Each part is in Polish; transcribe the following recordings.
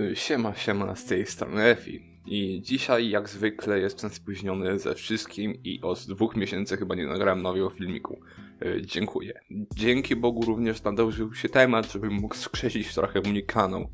Y, Siema, siema, z tej strony Efi. I dzisiaj, jak zwykle, jestem spóźniony ze wszystkim i od dwóch miesięcy chyba nie nagrałem nowego filmiku. Y, Dziękuję. Dzięki Bogu również nadążył się temat, żebym mógł skrzesić trochę mój kanał.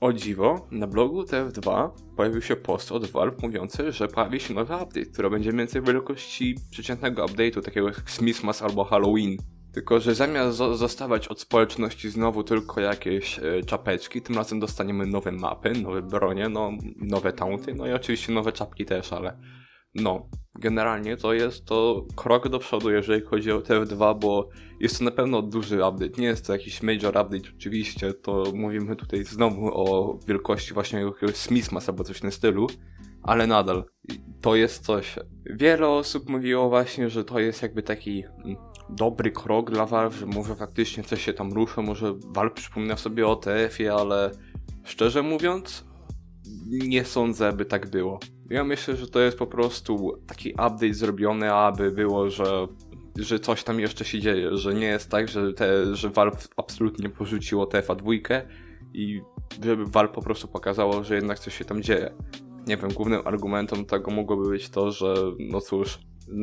O dziwo, na blogu TF2 pojawił się post od Valve mówiący, że pojawi się nowy update, który będzie mniej więcej wielkości przeciętnego update'u, takiego jak Christmas albo Halloween. Tylko, że zamiast zo- zostawać od społeczności znowu tylko jakieś e, czapeczki, tym razem dostaniemy nowe mapy, nowe bronie, no, nowe taunty, no i oczywiście nowe czapki też, ale no, generalnie to jest to krok do przodu, jeżeli chodzi o TF2, bo jest to na pewno duży update. Nie jest to jakiś major update, oczywiście, to mówimy tutaj znowu o wielkości właśnie jakiegoś Smithmas albo coś w tym stylu, ale nadal to jest coś. Wiele osób mówiło właśnie, że to jest jakby taki mm, dobry krok dla Valve, że może faktycznie coś się tam ruszy, może Valve przypomina sobie o TF-ie, ale szczerze mówiąc, nie sądzę, by tak było. Ja myślę, że to jest po prostu taki update zrobiony, aby było, że, że coś tam jeszcze się dzieje, że nie jest tak, że, te, że Valve absolutnie porzuciło TF-a dwójkę i żeby Valve po prostu pokazało, że jednak coś się tam dzieje. Nie wiem, głównym argumentem tego mogłoby być to, że no cóż,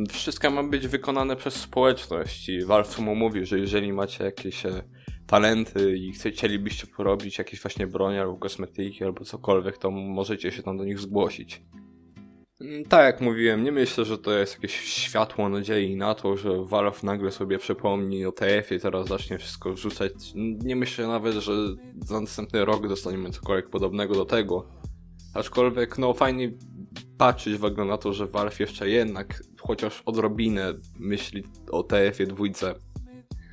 wszystko ma być wykonane przez społeczność i Valve samo mówi, że jeżeli macie jakieś e, talenty i chcielibyście porobić jakieś właśnie bronie albo kosmetyki albo cokolwiek, to możecie się tam do nich zgłosić. Mm, Tak jak mówiłem, nie myślę, że to jest jakieś światło nadziei na to, że Valve nagle sobie przypomni o TF-ie teraz zacznie wszystko wrzucać. Nie myślę nawet, że za następny rok dostaniemy cokolwiek podobnego do tego. Aczkolwiek, no fajnie patrzeć w ogóle na to, że Valve jeszcze jednak chociaż odrobinę myśli o TF-ie dwójce.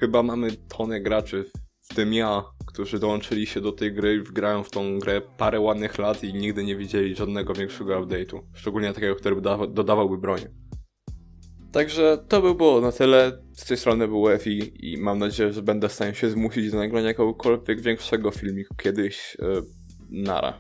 Chyba mamy tonę graczy, w tym ja, którzy dołączyli się do tej gry, grają w tą grę parę ładnych lat i nigdy nie widzieli żadnego większego update'u. Szczególnie takiego, który by dawa- dodawałby broń. Także to by było na tyle. Z tej strony był Efi i mam nadzieję, że będę w stanie się zmusić do nagrania jakiegokolwiek większego filmiku kiedyś. Yy, nara.